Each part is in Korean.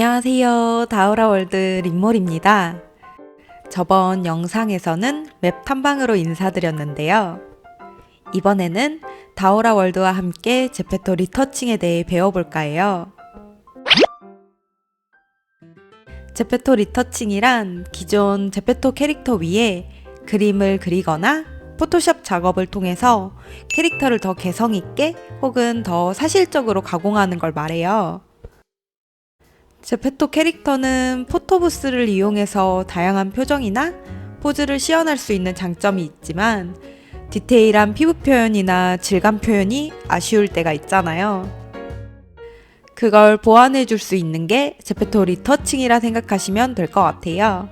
안녕하세요. 다우라월드 린몰입니다. 저번 영상에서는 웹 탐방으로 인사드렸는데요. 이번에는 다우라월드와 함께 제페토 리터칭에 대해 배워볼까 해요. 제페토 리터칭이란 기존 제페토 캐릭터 위에 그림을 그리거나 포토샵 작업을 통해서 캐릭터를 더 개성있게 혹은 더 사실적으로 가공하는 걸 말해요. 제페토 캐릭터는 포토부스를 이용해서 다양한 표정이나 포즈를 시연할 수 있는 장점이 있지만 디테일한 피부 표현이나 질감 표현이 아쉬울 때가 있잖아요. 그걸 보완해 줄 수 있는 게 제페토 리터칭이라 생각하시면 될 것 같아요.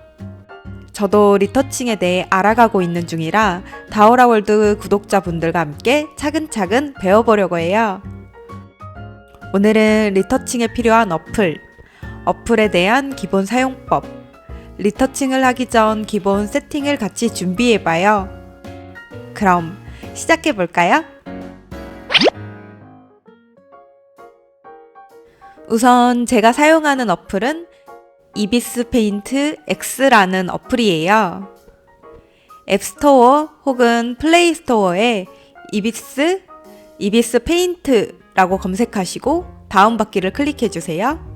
저도 리터칭에 대해 알아가고 있는 중이라 다오라월드 구독자분들과 함께 차근차근 배워보려고 해요. 오늘은 리터칭에 필요한 어플, 어플에 대한 기본 사용법, 리터칭을 하기 전 기본 세팅을 같이 준비해봐요. 그럼 시작해볼까요? 우선 제가 사용하는 어플은 이비스 페인트 X라는 어플이에요. 앱스토어 혹은 플레이스토어에 이비스, 이비스 페인트라고 검색하시고 다운받기를 클릭해주세요.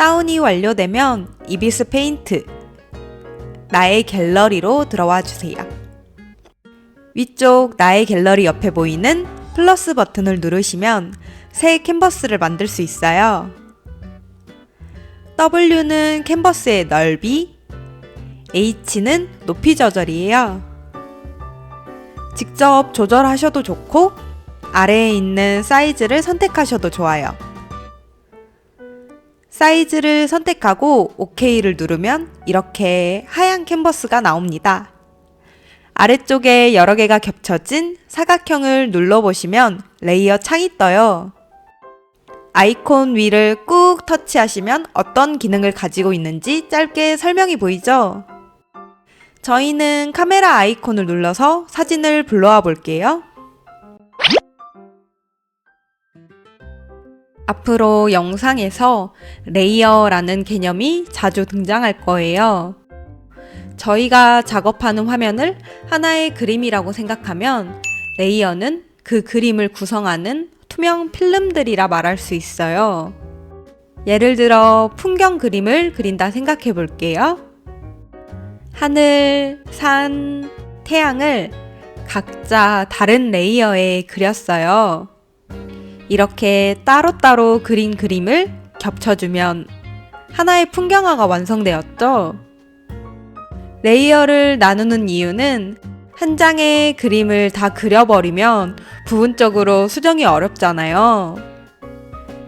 다운이 완료되면 이비스 페인트, 나의 갤러리로 들어와 주세요. 위쪽 나의 갤러리 옆에 보이는 플러스 버튼을 누르시면 새 캔버스를 만들 수 있어요. W는 캔버스의 넓이, H는 높이 조절이에요. 직접 조절하셔도 좋고, 아래에 있는 사이즈를 선택하셔도 좋아요. 사이즈를 선택하고 OK를 누르면 이렇게 하얀 캔버스가 나옵니다. 아래쪽에 여러 개가 겹쳐진 사각형을 눌러보시면 레이어 창이 떠요. 아이콘 위를 꾹 터치하시면 어떤 기능을 가지고 있는지 짧게 설명이 보이죠? 저희는 카메라 아이콘을 눌러서 사진을 불러와 볼게요. 앞으로 영상에서 레이어라는 개념이 자주 등장할 거예요. 저희가 작업하는 화면을 하나의 그림이라고 생각하면 레이어는 그 그림을 구성하는 투명 필름들이라 말할 수 있어요. 예를 들어 풍경 그림을 그린다 생각해 볼게요. 하늘, 산, 태양을 각자 다른 레이어에 그렸어요. 이렇게 따로따로 그린 그림을 겹쳐주면 하나의 풍경화가 완성되었죠. 레이어를 나누는 이유는 한 장의 그림을 다 그려버리면 부분적으로 수정이 어렵잖아요.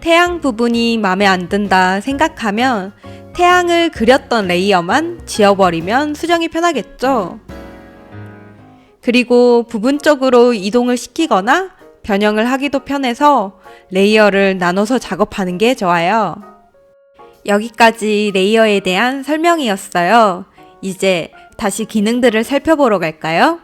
태양 부분이 마음에 안 든다 생각하면 태양을 그렸던 레이어만 지워버리면 수정이 편하겠죠. 그리고 부분적으로 이동을 시키거나 변형을 하기도 편해서 레이어를 나눠서 작업하는 게 좋아요. 여기까지 레이어에 대한 설명이었어요. 이제 다시 기능들을 살펴보러 갈까요?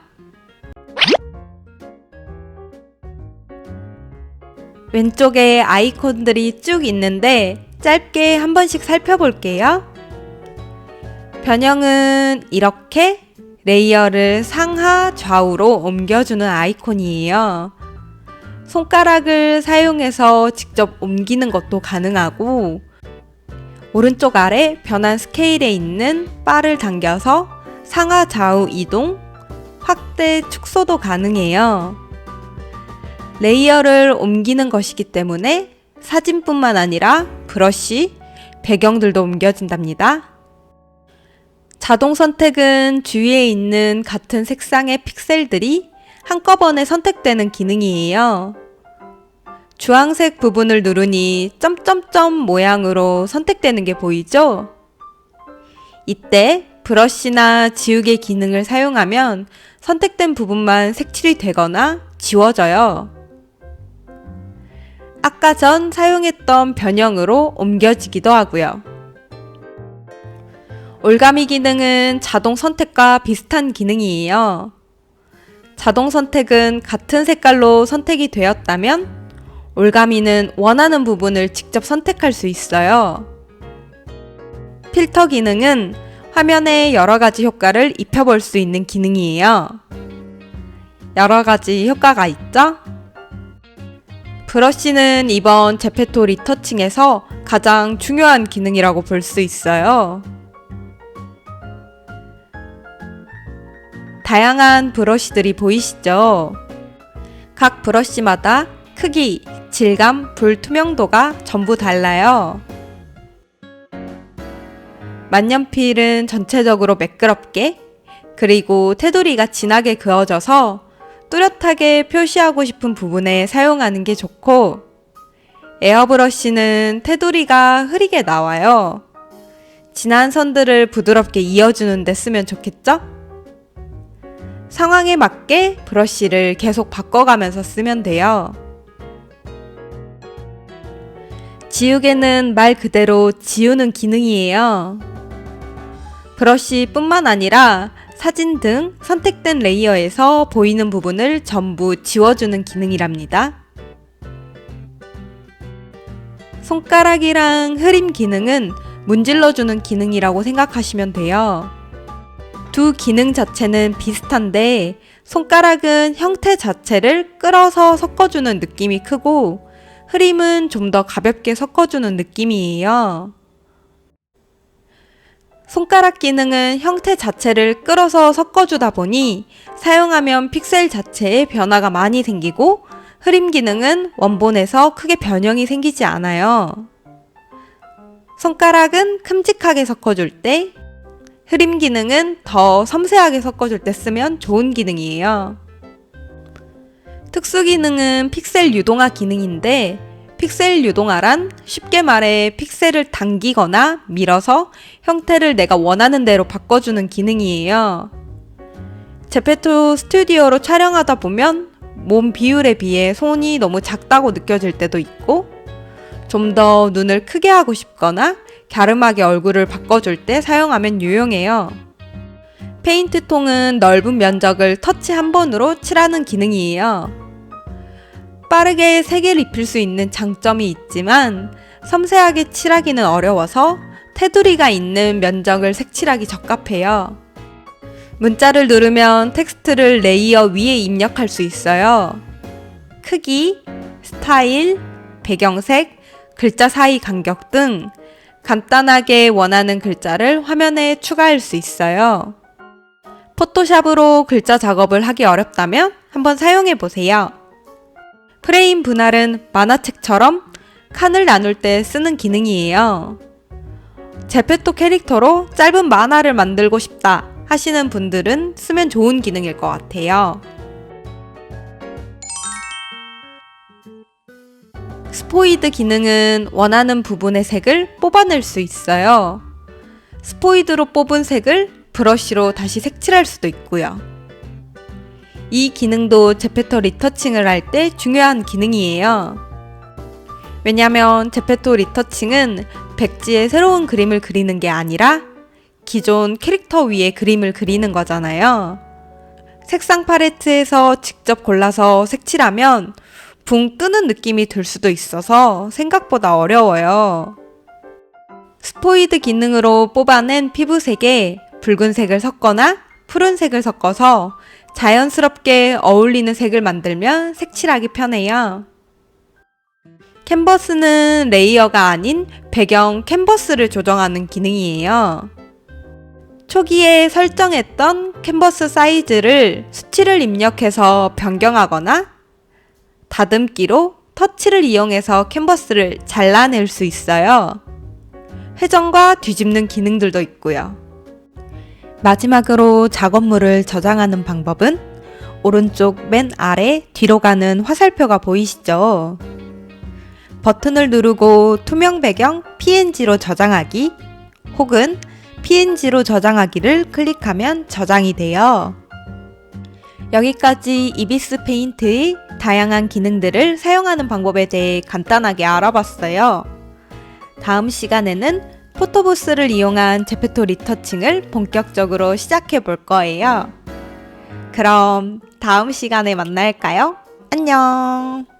왼쪽에 아이콘들이 쭉 있는데 짧게 한 번씩 살펴볼게요. 변형은 이렇게 레이어를 상하 좌우로 옮겨주는 아이콘이에요. 손가락을 사용해서 직접 옮기는 것도 가능하고 오른쪽 아래 변환 스케일에 있는 바를 당겨서 상하 좌우 이동, 확대, 축소도 가능해요. 레이어를 옮기는 것이기 때문에 사진뿐만 아니라 브러쉬, 배경들도 옮겨진답니다. 자동 선택은 주위에 있는 같은 색상의 픽셀들이 한꺼번에 선택되는 기능이에요. 주황색 부분을 누르니 점점점 모양으로 선택되는 게 보이죠? 이때 브러쉬나 지우개 기능을 사용하면 선택된 부분만 색칠이 되거나 지워져요. 아까 전 사용했던 변형으로 옮겨지기도 하고요. 올가미 기능은 자동 선택과 비슷한 기능이에요. 자동 선택은 같은 색깔로 선택이 되었다면 올가미는 원하는 부분을 직접 선택할 수 있어요. 필터 기능은 화면에 여러 가지 효과를 입혀볼 수 있는 기능이에요. 여러 가지 효과가 있죠? 브러쉬는 이번 제페토 리터칭에서 가장 중요한 기능이라고 볼 수 있어요. 다양한 브러쉬들이 보이시죠? 각 브러쉬마다 크기, 질감, 불투명도가 전부 달라요. 만년필은 전체적으로 매끄럽게, 그리고 테두리가 진하게 그어져서 뚜렷하게 표시하고 싶은 부분에 사용하는 게 좋고, 에어브러쉬는 테두리가 흐리게 나와요. 진한 선들을 부드럽게 이어주는 데 쓰면 좋겠죠? 상황에 맞게 브러쉬를 계속 바꿔가면서 쓰면 돼요. 지우개는 말 그대로 지우는 기능이에요. 브러쉬뿐만 아니라 사진 등 선택된 레이어에서 보이는 부분을 전부 지워주는 기능이랍니다. 손가락이랑 흐림 기능은 문질러주는 기능이라고 생각하시면 돼요. 두 기능 자체는 비슷한데 손가락은 형태 자체를 끌어서 섞어주는 느낌이 크고 흐림은 좀 더 가볍게 섞어주는 느낌이에요. 손가락 기능은 형태 자체를 끌어서 섞어주다 보니 사용하면 픽셀 자체에 변화가 많이 생기고 흐림 기능은 원본에서 크게 변형이 생기지 않아요. 손가락은 큼직하게 섞어줄 때, 흐림 기능은 더 섬세하게 섞어줄 때 쓰면 좋은 기능이에요. 특수 기능은 픽셀 유동화 기능인데, 픽셀 유동화란 쉽게 말해 픽셀을 당기거나 밀어서 형태를 내가 원하는 대로 바꿔주는 기능이에요. 제페토 스튜디오로 촬영하다 보면 몸 비율에 비해 손이 너무 작다고 느껴질 때도 있고 좀 더 눈을 크게 하고 싶거나 갸름하게 얼굴을 바꿔줄 때 사용하면 유용해요. 페인트 통은 넓은 면적을 터치 한 번으로 칠하는 기능이에요. 빠르게 색을 입힐 수 있는 장점이 있지만 섬세하게 칠하기는 어려워서 테두리가 있는 면적을 색칠하기 적합해요. 문자를 누르면 텍스트를 레이어 위에 입력할 수 있어요. 크기, 스타일, 배경색, 글자 사이 간격 등 간단하게 원하는 글자를 화면에 추가할 수 있어요. 포토샵으로 글자 작업을 하기 어렵다면 한번 사용해 보세요. 프레임 분할은 만화책처럼 칸을 나눌 때 쓰는 기능이에요. 제페토 캐릭터로 짧은 만화를 만들고 싶다 하시는 분들은 쓰면 좋은 기능일 것 같아요. 스포이드 기능은 원하는 부분의 색을 뽑아낼 수 있어요. 스포이드로 뽑은 색을 브러쉬로 다시 색칠할 수도 있고요. 이 기능도 제페토 리터칭을 할 때 중요한 기능이에요. 왜냐면 제페토 리터칭은 백지에 새로운 그림을 그리는 게 아니라 기존 캐릭터 위에 그림을 그리는 거잖아요. 색상 팔레트에서 직접 골라서 색칠하면 붕 뜨는 느낌이 들 수도 있어서 생각보다 어려워요. 스포이드 기능으로 뽑아낸 피부색에 붉은색을 섞거나 푸른색을 섞어서 자연스럽게 어울리는 색을 만들면 색칠하기 편해요. 캔버스는 레이어가 아닌 배경 캔버스를 조정하는 기능이에요. 초기에 설정했던 캔버스 사이즈를 수치를 입력해서 변경하거나 다듬기로 터치를 이용해서 캔버스를 잘라낼 수 있어요. 회전과 뒤집는 기능들도 있고요. 마지막으로 작업물을 저장하는 방법은 오른쪽 맨 아래 뒤로 가는 화살표가 보이시죠? 버튼을 누르고 투명 배경 PNG로 저장하기 혹은 PNG로 저장하기를 클릭하면 저장이 돼요. 여기까지 이비스 페인트의 다양한 기능들을 사용하는 방법에 대해 간단하게 알아봤어요. 다음 시간에는 포토부스를 이용한 제페토 리터칭을 본격적으로 시작해 볼 거예요. 그럼 다음 시간에 만날까요? 안녕!